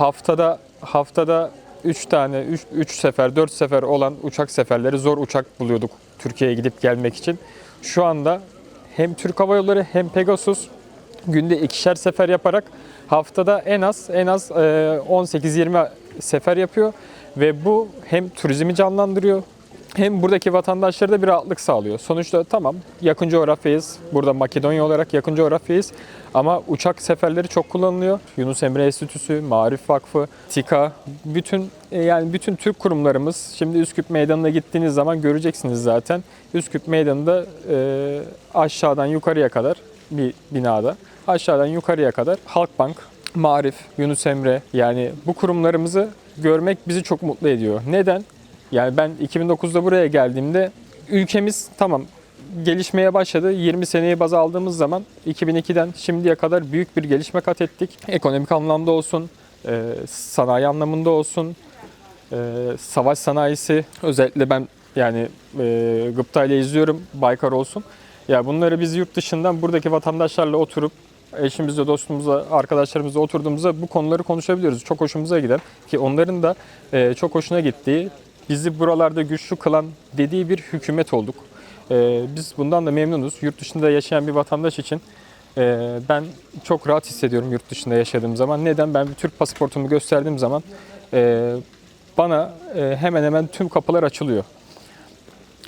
haftada haftada 3 tane 3 sefer 4 sefer olan uçak seferleri zor uçak buluyorduk Türkiye'ye gidip gelmek için. Şu anda hem Türk Hava Yolları hem Pegasus günde ikişer sefer yaparak haftada en az en az e, 18-20 sefer yapıyor ve bu hem turizmi canlandırıyor hem buradaki vatandaşlara da bir rahatlık sağlıyor. Sonuçta tamam yakın coğrafyayız. Burada Makedonya olarak yakın coğrafyayız. Ama uçak seferleri çok kullanılıyor. Yunus Emre Enstitüsü, Marif Vakfı, TİKA, bütün e, yani bütün Türk kurumlarımız şimdi Üsküp Meydanı'na gittiğiniz zaman göreceksiniz zaten. Üsküp Meydanı'nda e, aşağıdan yukarıya kadar bir binada aşağıdan yukarıya kadar Halkbank, Marif, Yunus Emre yani bu kurumlarımızı görmek bizi çok mutlu ediyor. Neden? Yani ben 2009'da buraya geldiğimde ülkemiz tamam gelişmeye başladı. 20 seneyi baz aldığımız zaman 2002'den şimdiye kadar büyük bir gelişme kat ettik. Ekonomik anlamda olsun, e, sanayi anlamında olsun, e, savaş sanayisi özellikle ben yani e, Gıpta ile izliyorum Baykar olsun. Ya bunları biz yurt dışından buradaki vatandaşlarla oturup eşimizle, dostumuzla, arkadaşlarımızla oturduğumuzda bu konuları konuşabiliyoruz. Çok hoşumuza gider ki onların da çok hoşuna gittiği, bizi buralarda güçlü kılan dediği bir hükümet olduk. E, biz bundan da memnunuz. Yurt dışında yaşayan bir vatandaş için e, ben çok rahat hissediyorum yurt dışında yaşadığım zaman. Neden? Ben bir Türk pasaportumu gösterdiğim zaman e, bana e, hemen hemen tüm kapılar açılıyor.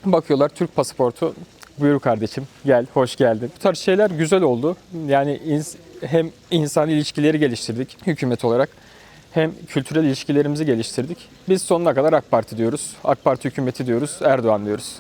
Bakıyorlar Türk pasaportu. Buyur kardeşim gel, hoş geldin. Bu tarz şeyler güzel oldu. Yani ins- hem insan ilişkileri geliştirdik hükümet olarak hem kültürel ilişkilerimizi geliştirdik. Biz sonuna kadar AK Parti diyoruz. AK Parti hükümeti diyoruz. Erdoğan diyoruz.